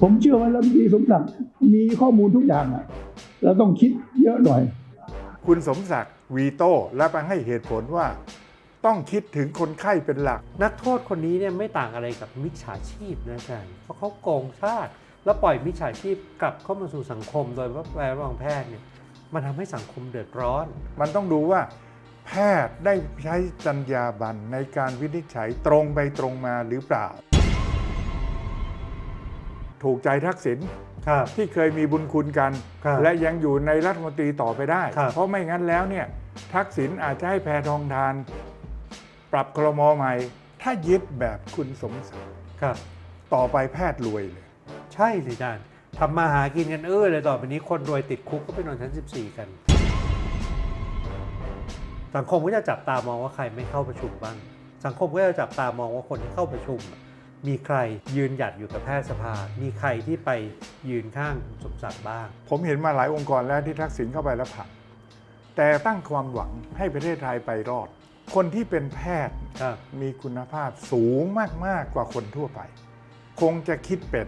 ผมเชื่อว่ารัฐมนตรีสมศักดิ์มีข้อมูลทุกอย่างอะเราต้องคิดเยอะหน่อย คุณสมศักดิ์วีโต้และไปให้เหตุผลว่า ต้องคิดถึงคนไข้เป็นหลัก นักโทษคนนี้เนี่ยไม่ต่างอะไรกับมิจฉาชีพนะอาจารย์เพราะเขาโกงชาติ แล้วปล่อยมิจฉาชีพกลับเข้ามาสู่สังคม โดยว่าแปลวางแพทย์เนี่ยมันทำให้สังคมเดือดร้อน มันต้องดูว่า แพทย์ได้ใช้จรรยาบรรณในการวินิจฉัยตรงไปตรงมาหรือเปล่า ถูกใจทักษิณครับที่เคยมีบุญคุณกันครับและยังอยู่ในรัฐมนตรีต่อไปได้ครับเพราะไม่งั้นแล้วเนี่ยทักษิณอาจจะให้แพทองทาน ปรับครมใหม่ ถ้ายึดแบบคุณสมศักดิ์ครับต่อไปแพทย์รวยเลย ใช่สิอาจารย์ทำมาหากินกันเออเลยต่อไปนี้คนรวยติดคุกก็ไปนอนชั้น 14 กันสังคมก็จะจับตามองว่าใครไม่เข้าประชุมบ้าง สังคมก็จะจับตามองว่าคนที่เข้าประชุม มีใครยืนหยัดอยู่กับแพทยสภา มีใครที่ไปยืนข้างสมศักดิ์บ้าง ผมเห็นมาหลายองค์กรแล้วที่ทักษิณเข้าไปแล้วผ่านแต่ตั้งความหวังให้ประเทศไทยไปรอด คนที่เป็นแพทย์ครับมีคุณภาพสูงมากๆกว่าคนทั่วไป คงจะคิดเป็น